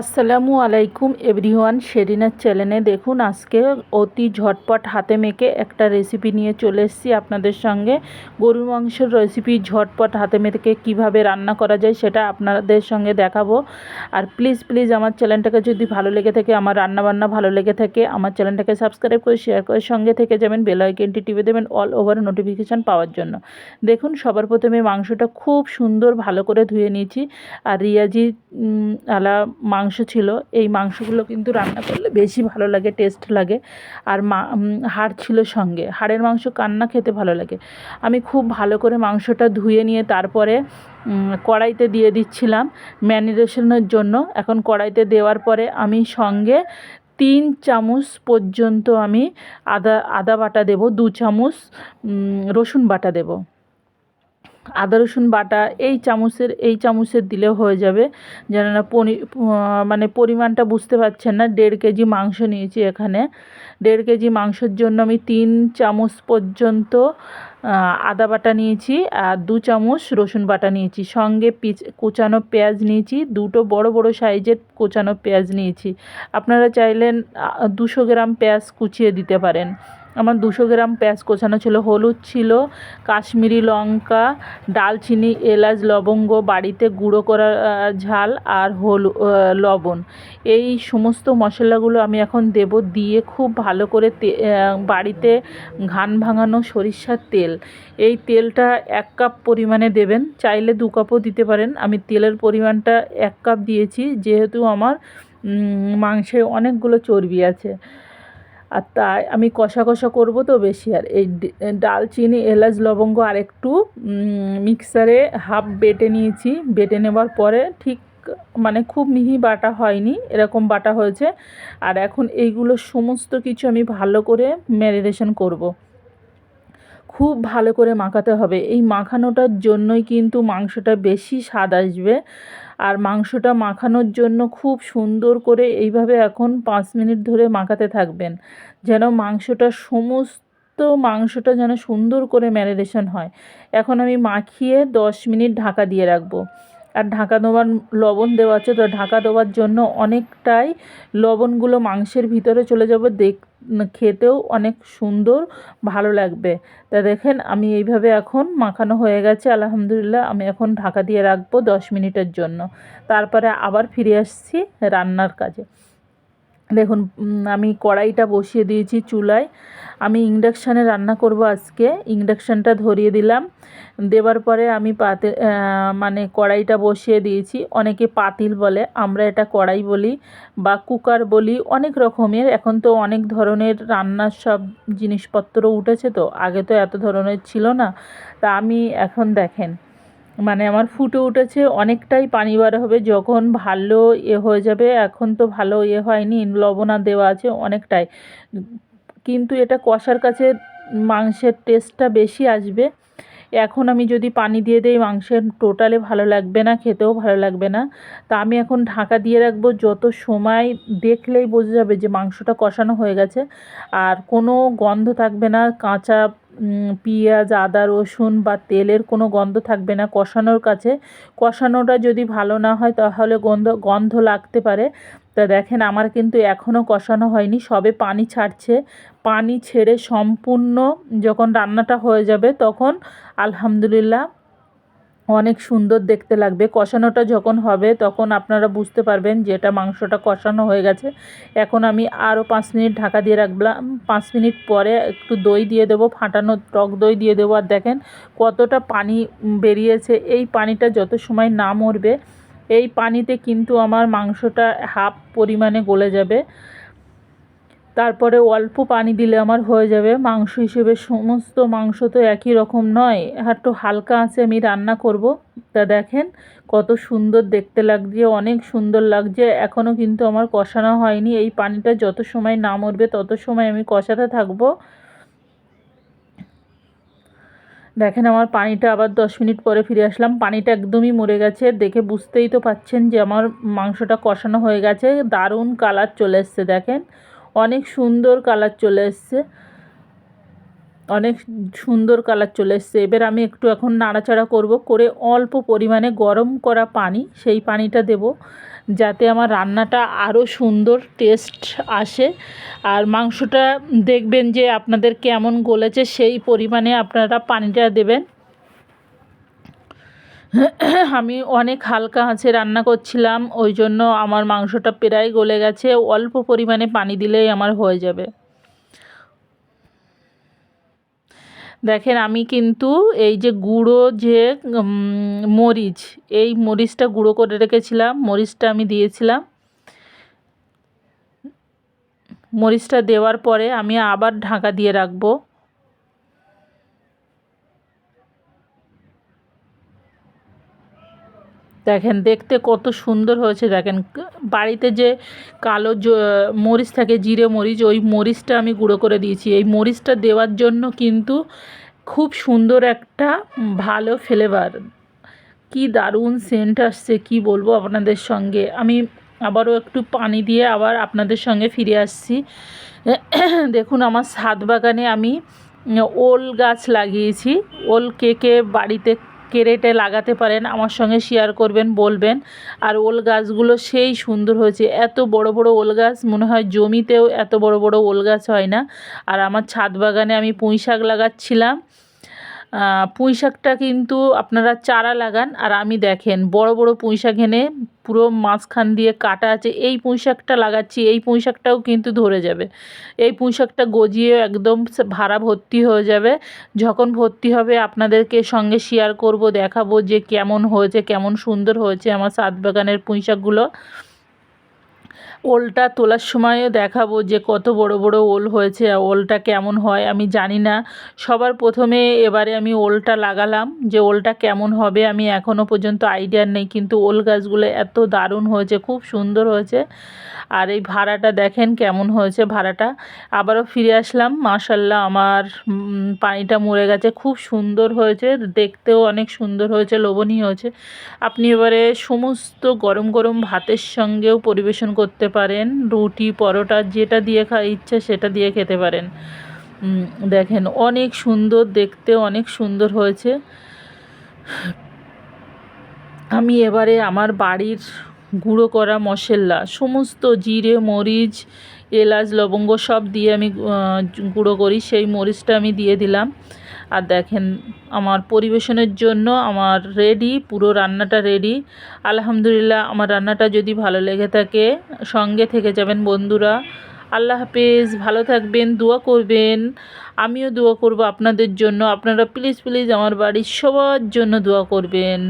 আসসালামু আলাইকুম এভরিওয়ান, শেরিনার চ্যানেলে দেখুন আজকে অতি ঝটপট হাতে মেখে একটা রেসিপি নিয়ে চলে এসেছি আপনাদের সঙ্গে। গরুর মাংসের রেসিপি ঝটপট হাতে মেখে কীভাবে রান্না করা যায় সেটা আপনাদের সঙ্গে দেখাবো। আর প্লিজ প্লিজ আমার চ্যানেলটাকে যদি ভালো লেগে থাকে, আমার রান্নাবান্না ভালো লেগে থাকে, আমার চ্যানেলটাকে সাবস্ক্রাইব করে শেয়ার করে সঙ্গে থেকে যাবেন বেল আইকনটি টিপে দেবেন অল ওভার নোটিফিকেশান পাওয়ার জন্য। দেখুন, সবার প্রথমে মাংসটা খুব সুন্দর ভালো করে ধুয়ে নিয়েছি। আর রিয়াজি আলা মাংস ছিল, এই মাংসগুলো কিন্তু রান্না করলে বেশি ভালো লাগে টেস্ট লাগে। আর মা হাড় ছিল সঙ্গে। হাড়ের মাংস কান্না খেতে ভালো লাগে। আমি খুব ভালো করে মাংসটা ধুয়ে নিয়ে তারপরে কড়াইতে দিয়ে দিচ্ছিলাম ম্যারিনেশনের জন্য। এখন কড়াইতে দেওয়ার পরে আমি সঙ্গে তিন চামচ পর্যন্ত আমি আদা আদা বাটা দেব, দু চামচ রসুন বাটা দেবো। আদা, রসুন বাটা এই চামচের এই চামচের দিলেও হয়ে যাবে। যেন না মানে পরিমাণটা বুঝতে পারছেন না, দেড় কেজি মাংস নিয়েছি এখানে। দেড় কেজি মাংসের জন্য আমি তিন চামচ পর্যন্ত আদা বাটা নিয়েছি আর দু চামচ রসুন বাটা নিয়েছি। সঙ্গে পিচ, কুচানো পেঁয়াজ নিয়েছি, দুটো বড় বড় সাইজের কুচানো পেঁয়াজ নিয়েছি। আপনারা চাইলেন দুশো গ্রাম পেঁয়াজ কুচিয়ে দিতে পারেন। আমার দুশো গ্রাম পেঁয়াজ কোচানো ছিল, হলুদ ছিল, কাশ্মীরি লঙ্কা, ডালচিনি, এলাচ, লবঙ্গ, বাড়িতে গুঁড়ো করা ঝাল আর হলু লবণ। এই সমস্ত মশলাগুলো আমি এখন দেব দিয়ে খুব ভালো করে বাড়িতে ঘান ভাঙানো সরিষার তেল। এই তেলটা এক কাপ পরিমাণে দেবেন, চাইলে দু কাপও দিতে পারেন। আমি তেলের পরিমাণটা এক কাপ দিয়েছি, যেহেতু আমার মাংসে অনেকগুলো চর্বি আছে। আর তাই আমি কষা কষা করব তো বেশি। আর এই ডালচিনি, এলাচ, লবঙ্গ আর একটু মিক্সারে হাফ বেটে নিয়েছি। বেটে নেবার পরে ঠিক মানে খুব মিহি বাটা হয়নি, এরকম বাটা হয়েছে। আর এখন এইগুলো সমস্ত কিছু আমি ভালো করে ম্যারিনেশন করব। খুব ভালো করে মাখাতে হবে। এই মাখানোটার জন্যই কিন্তু মাংসটা বেশি স্বাদ আসবে। আর মাংসটা মাখানোর জন্য খুব সুন্দর করে এইভাবে এখন পাঁচ মিনিট ধরে মাখাতে থাকবেন। যেন মাংসটা সমস্ত মাংসটা যেন সুন্দর করে ম্যারিনেশন হয়। এখন আমি মাখিয়ে দশ মিনিট ঢাকা দিয়ে রাখব। আর ঢাকা দেওয়ার লবণ দেওয়া আছে, তো ঢাকা দেওয়ার জন্য অনেকটাই লবণগুলো মাংসের ভিতরে চলে যাবে। দেখ খেতেও অনেক সুন্দর, ভালো লাগবে। তা দেখেন, আমি এইভাবে এখন মাখানো হয়ে গেছে, আলহামদুলিল্লাহ, আমি এখন ঢাকা দিয়ে রাখব দশ মিনিটের জন্য। তারপরে আবার ফিরে আসছি রান্নার কাজে। দেখুন আমি কড়াইটা বসিয়ে দিয়েছি চুলায়। আমি ইন্ডাকশানে রান্না করব আজকে। ইন্ডাকশানটা ধরিয়ে দিলাম। দেওয়ার পরে আমি পাতে মানে কড়াইটা বসিয়ে দিয়েছি। অনেকে পাতিল বলে, আমরা এটা কড়াই বলি বা কুকার বলি, অনেক রকমের। এখন তো অনেক ধরনের রান্নার সব জিনিসপত্র উঠেছে তো, আগে তো এত ধরনের ছিল না। তা আমি এখন দেখেন। মানে আমার ফুটে উঠেছে, অনেকটাই পানি বার হবে, যখন ভালো এ হয়ে যাবে, এখন তো ভালো ইয়ে হয়নি, লবণা দেওয়া আছে অনেকটাই। কিন্তু এটা কষার কাছে মাংসের টেস্টটা বেশি আসবে। এখন আমি যদি পানি দিয়ে দিই, মাংসের টোটালে ভালো লাগবে না, খেতেও ভালো লাগবে না। তা আমি এখন ঢাকা দিয়ে রাখব, যত সময় দেখলেই বোঝা যাবে যে মাংসটা কষানো হয়ে গেছে। আর কোনো গন্ধ থাকবে না, কাঁচা পেঁয়াজ, আদা, রসুন বা তেলের কোনো গন্ধ থাকবে না কষানোর কাছে। কষানোটা যদি ভালো না হয় তাহলে গন্ধ গন্ধ লাগতে পারে। তা দেখেন আমার কিন্তু এখনও কষানো হয়নি, সবে পানি ছাড়ছে। পানি ছেড়ে সম্পূর্ণ যখন রান্নাটা হয়ে যাবে তখন আলহামদুলিল্লাহ অনেক সুন্দর দেখতে লাগবে। কষানোটা যখন হবে, তখন আপনারা বুঝতে পারবেন যে এটা মাংসটা কষানো হয়ে গেছে। এখন আমি আরও পাঁচ মিনিট ঢাকা দিয়ে রাখলাম। পাঁচ মিনিট পরে একটু দই দিয়ে দেবো, ফাটানো টক দই দিয়ে দেবো। আর দেখেন কতটা পানি বেরিয়েছে। এই পানিটা যত সময় না মরবে, এই পানিতে কিন্তু আমার মাংসটা হাফ পরিমাণে গলে যাবে। তারপরে অল্প পানি দিলে আমার হয়ে যাবে। মাংস হিসেবে সমস্ত মাংস তো একই রকম নয়। একটু হালকা আছে, আমি রান্না করব। তা দেখেন, কত সুন্দর দেখতে লাগছে, অনেক সুন্দর লাগছে। এখনও কিন্তু আমার কষানো হয়নি। এই পানিটা যত সময় না মরবে তত সময় আমি কষাতে থাকব। দেখেন, আমার পানিটা আবার দশ মিনিট পরে ফিরে আসলাম। পানিটা একদমই মরে গেছে। দেখে বুঝতেই তো পাচ্ছেন যে আমার মাংসটা কষানো হয়ে গেছে। দারুণ কালার চলে এসছে, দেখেন। অনেক সুন্দর কালার চলে এসছে। অনেক সুন্দর কালার চলে এসছে। এবার আমি একটু এখন নাড়াচাড়া করব, করে অল্প পরিমাণে গরম করা পানি, সেই পানিটা দেব, যাতে আমার রান্নাটা আরও সুন্দর টেস্ট আসে। আর মাংসটা দেখবেন যে আপনাদের কেমন গলেছে, সেই পরিমাণে আপনারা পানিটা দেবেন। আমি অনেক হালকা আঁচে রান্না করছিলাম, ওই জন্য আমার মাংসটা প্রায় গলে গেছে, অল্প পরিমাণে পানি দিলেই আমার হয়ে যাবে। দেখেন, আমি কিন্তু এই যে গুঁড়ো যে মরিচ, এই মরিচটা গুঁড়ো করে রেখেছিলাম, মরিচটা আমি দিয়েছিলাম। মরিচটা দেওয়ার পরে আমি আবার ঢাকা দিয়ে রাখব। দেখেন, দেখতে কত সুন্দর হয়েছে, দেখেন। বাড়িতে যে কালো মরিচ থাকে, জিরে মরিচ, ওই মরিচটা আমি গুঁড়ো করে দিয়েছি। এই মরিচটা দেওয়ার জন্য কিন্তু খুব সুন্দর একটা ভালো ফ্লেভার কি দারুণ সেন্ট আসছে, কি বলব আপনাদের সঙ্গে। আমি আবারও একটু পানি দিয়ে আবার আপনাদের সঙ্গে ফিরে আসছি। দেখুন, আমার ছাদ বাগানে আমি ওল গাছ লাগিয়েছি। ওল কে কে বাড়িতে কেরেটে লাগাতে পারেন, আমার সঙ্গে শেয়ার করবেন, বলবেন। আর ওল গাছগুলো সেই সুন্দর হয়েছে। এত বড় বড় ওল গাছ, মনে হয় জমিতেও এত বড় বড় ওল গাছ হয় না। আর আমার ছাদ বাগানে আমি পুঁই শাক লাগাচ্ছিলাম। পুঁই শাকটা কিন্তু আপনারা চারা লাগান। আর আমি দেখেন, বড় বড় পুঁই শাক এনে পুরো মাঝখান দিয়ে কাটা আছে। এই পুঁই শাকটা লাগাচ্ছি, এই পুঁই শাকটাও কিন্তু ধরে যাবে। এই পুঁই শাকটা গজিয়ে একদম ভাড়া ভর্তি হয়ে যাবে। যখন ভর্তি হবে, আপনাদেরকে সঙ্গে শেয়ার করব, দেখাবো যে কেমন হয়েছে, কেমন সুন্দর হয়েছে আমার সাত বাগানের পুঁই শাকগুলো ওলটা তোলার সময়ও দেখাবো যে কত বড় বড় ওল হয়েছে ওলটা কেমন হয় আমি জানি না। সবার প্রথমে এবারে আমি ওলটা লাগালাম যে ওলটা কেমন হবে আমি এখনও পর্যন্ত আইডিয়া নেই, কিন্তু ওল গাছগুলো এত দারুণ হয়েছে, খুব সুন্দর হয়েছে। আর এই ভাড়াটা দেখেন কেমন হয়েছে ভাড়াটা। আবারও ফিরে আসলাম মাশাল্লাহ আমার পানিটা মরে গেছে, খুব সুন্দর হয়েছে, দেখতেও অনেক সুন্দর হয়েছে, লোভনীয় হয়েছে। আপনি এবারে সমস্ত গরম গরম ভাতের সঙ্গেও পরিবেশন করতে পারেন, রুটি, পরোটা যেটা দিয়ে খা ইচ্ছা সেটা দিয়ে খেতে পারেন। দেখেন অনেক সুন্দর দেখতে, অনেক সুন্দর হয়েছে। আমি এবারে আমার বাড়ির গুঁড়ো করা মশলা, সমস্ত জিরে, মরিচ, এলাচ, লবঙ্গ সব দিয়ে আমি গুঁড়ো করি, সেই মরিচটা আমি দিয়ে দিলাম। আর দেখেন আমার পরিবেশনের জন্য আমার রেডি পুরো রান্নাটা রেডি আলহামদুলিল্লাহ, আমার রান্নাটা যদি ভালো লেগে থাকে, সঙ্গে থেকে যাবেন বন্ধুরা। আল্লাহ হাফেজ, ভালো থাকবেন, দোয়া করবেন। আমিও দোয়া করব আপনাদের জন্য। আপনারা প্লিজ প্লিজ আমার বাড়ির সবার জন্য দোয়া করবেন।